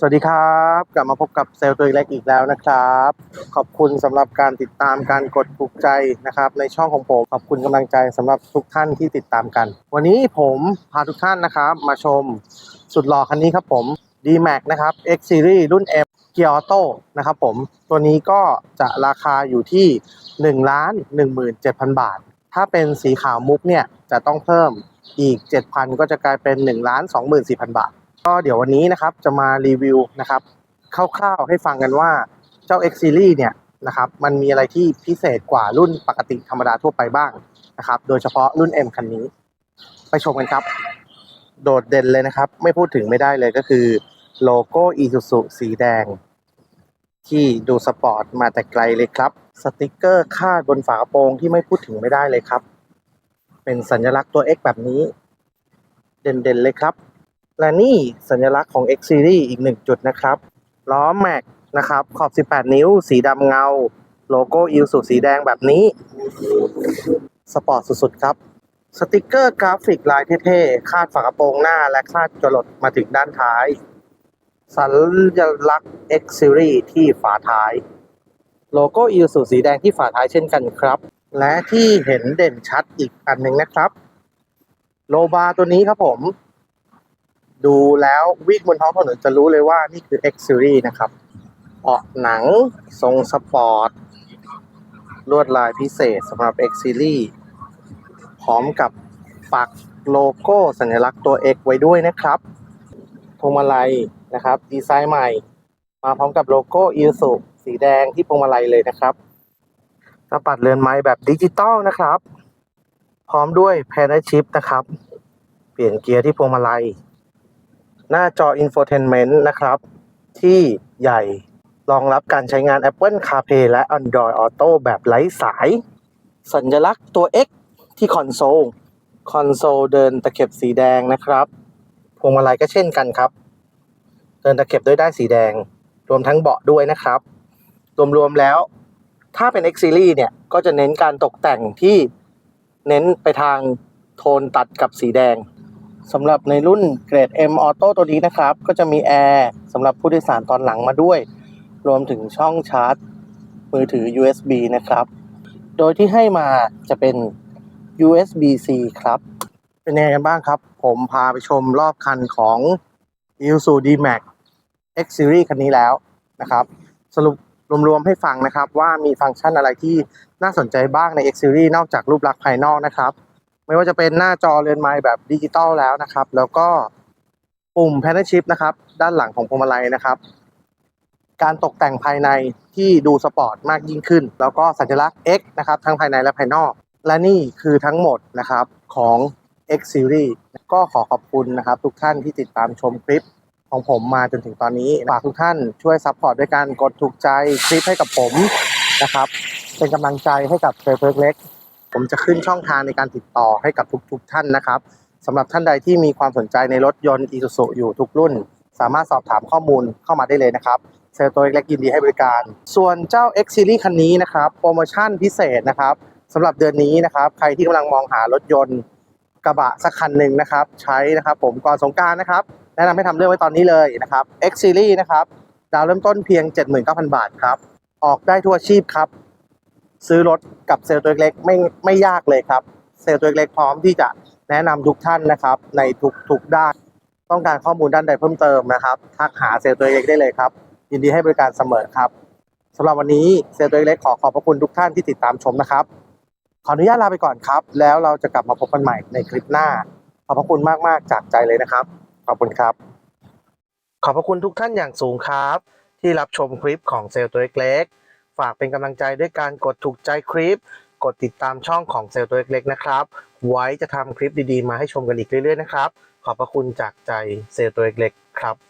สวัสดีครับ กลับมาพบกับเซลล์ตัวเล็กอีกแล้วนะครับ ขอบคุณสำหรับการติดตามการกดถูกใจนะครับ ในช่องของผม ขอบคุณกำลังใจสำหรับทุกท่านที่ติดตามกัน วันนี้ผมพาทุกท่านนะครับ มาชมสุดหล่อคันนี้ครับผม D-Max นะครับ X Series รุ่น M เกียร์ออโต้นะครับผม ตัวนี้ก็จะราคาอยู่ที่ 1 ล้าน 17,000 บาท ถ้าเป็นสีขาวมุกเนี่ยจะต้องเพิ่มอีก 7,000 ก็จะกลายเป็น 1 ล้าน 24,000 บาท ก็เดี๋ยววันนี้นะครับจะมารีวิวนะครับคร่าวๆให้ฟังกันว่าเจ้า X Series เนี่ยนะครับมันมีอะไรที่พิเศษกว่ารุ่นปกติธรรมดาทั่วไปบ้างนะครับโดยเฉพาะรุ่น M คันนี้ ไปชมกันครับ โดดเด่นเลยนะครับ ไม่พูดถึงไม่ได้เลยก็คือโลโก้ Isuzu สีแดง ที่ดูสปอร์ตมาแต่ไกลเลยครับ สติกเกอร์คาดบนฝากระโปรงที่ไม่พูดถึงไม่ได้เลยครับ เป็นสัญลักษณ์ตัว X แบบนี้ เด่นๆเลยครับ และนี่สัญลักษณ์ของ X Series อีกหนึ่งจุดนะครับ ล้อแม็กนะครับ ขอบ 18 นิ้ว สีดำเงา โลโก้อิลสุสีแดงแบบนี้ สปอร์ตสุดๆครับ สติกเกอร์กราฟิกลายเท่ๆ คาดฝากระโปรงหน้าและคาดจรดมาถึงด้านท้าย สัญลักษณ์ X Series ที่ฝาท้าย โลโก้อิลสุสีแดงที่ฝาท้ายเช่นกันครับ และที่เห็นเด่นชัดอีกอันหนึ่งนะครับ โลบาร์ตัวนี้ครับผม ดูแล้ววิ่งบนท้องถนนจะรู้เลยว่านี่คือ X Series นะครับเบาะหนังทรงสปอร์ตลวดลายพิเศษสำหรับ X Series พร้อมกับปักโลโก้สัญลักษณ์ตัว X ไว้ด้วยนะครับพวงมาลัยนะครับ ดีไซน์ใหม่ มาพร้อมกับโลโก้อิ s u สีแดงที่พวงมาลัยเลยนะครับกระปัดเรือนไม้แบบดิจิตอลนะครับ พร้อมด้วยแพนชิพนะครับ เปลี่ยนเกียร์ที่พวงมาลัย หน้าจอ Infotainment นะครับ ที่ใหญ่รองรับการใช้งาน Apple CarPlay และ Android Auto แบบไร้สาย สัญลักษณ์ตัว X ที่คอนโซล คอนโซลเดินตะเข็บสีแดงนะครับ พวงมาลัยก็เช่นกันครับ เดินตะเข็บด้วยได้ายสีแดง รวมทั้งเบาะด้วยนะครับ รวมๆแล้ว ถ้าเป็น X Series เนี่ย ก็จะเน้นการตกแต่งที่เน้นไปทางโทนตัดกับสีแดง สำหรับในรุ่นเกรด M Auto ตัวนี้นะครับ ก็จะมีแอร์สำหรับผู้โดยสารตอนหลังมาด้วย รวมถึงช่องชาร์จ มือถือ USB นะครับ โดยที่ให้มาจะเป็น USB-C ครับ เป็นยังไงกันบ้างครับ ผมพาไปชมรอบคันของ Isuzu D-Max X Series คันนี้แล้วนะครับ สรุปรวมๆให้ฟังนะครับว่ามีฟังก์ชันอะไรที่น่าสนใจบ้างใน X Series นอกจากรูปลักษณ์ภายนอกนะครับ ไม่ว่าจะเป็นหน้าจอเรือนไม้แบบดิจิตอลแล้วนะครับ แล้วก็ปุ่ม Panel Shift นะครับ ด้านหลังของพวงมาลัยนะครับ การตกแต่งภายในที่ดูสปอร์ตมากยิ่งขึ้น แล้วก็สัญลักษณ์ X นะครับ ทั้งภายในและภายนอก และนี่คือทั้งหมดนะครับของ X Series ก็ขอขอบคุณนะครับ ทุกท่านที่ติดตามชมคลิปของผมมาจนถึงตอนนี้ฝากทุกท่านช่วยซัพพอร์ตด้วยการกดถูกใจคลิปให้กับผมนะครับ เป็นกำลังใจให้กับเซลล์เล็ก ผมจะขึ้นช่องทางในการติดต่อให้กับทุกๆท่านนะครับสำหรับท่านใดที่มีความสนใจในรถยนต์ Isuzu อยู่ทุกรุ่น สามารถสอบถามข้อมูลเข้ามาได้เลยนะครับเซลล์ตัวเล็กๆยินดีให้บริการ ส่วนเจ้า X Series คันนี้นะครับโปรโมชั่นพิเศษนะครับสำหรับเดือนนี้นะครับใครที่กำลังมองหารถยนต์กระบะสักคันหนึ่งนะครับ ใช้นะครับผมก่อนสงการนะครับแนะนำให้ทำเรื่องไว้ตอนนี้เลยนะครับ X Series นะครับดาวเริ่มต้นเพียง 79,000 บาทครับ ออกได้ทั่วชีพครับ ซื้อรถกับเซลล์ตัวเล็กไม่ไม่ยากเลยครับ เซลล์ตัวเล็กพร้อมที่จะแนะนำทุกท่านนะครับ ในทุกทุกด้าน ต้องการข้อมูลด้านใดเพิ่มเติมนะครับทักหาเซลล์ตัวเล็กได้เลยครับ ยินดีให้บริการเสมอครับสำหรับวันนี้เซลล์ตัวเล็กขอขอบพระคุณทุกท่านที่ติดตามชมนะครับ ขออนุญาตลาไปก่อนครับ แล้วเราจะกลับมาพบกันใหม่ในคลิปหน้า ขอบพระคุณมากๆจากใจเลยนะครับ ขอบคุณครับ ขอบพระคุณทุกท่านอย่างสูงครับ ที่รับชมคลิปของเซลล์ตัวเล็ก ฝากเป็นกำลังใจด้วยการกดถูกใจคลิป กดติดตามช่องของเซลล์ตัวเล็กๆนะครับ ไว้จะทำคลิปดีๆ มาให้ชมกันอีกเรื่อยๆนะครับ ขอบพระคุณจากใจเซลล์ตัวเล็กๆครับ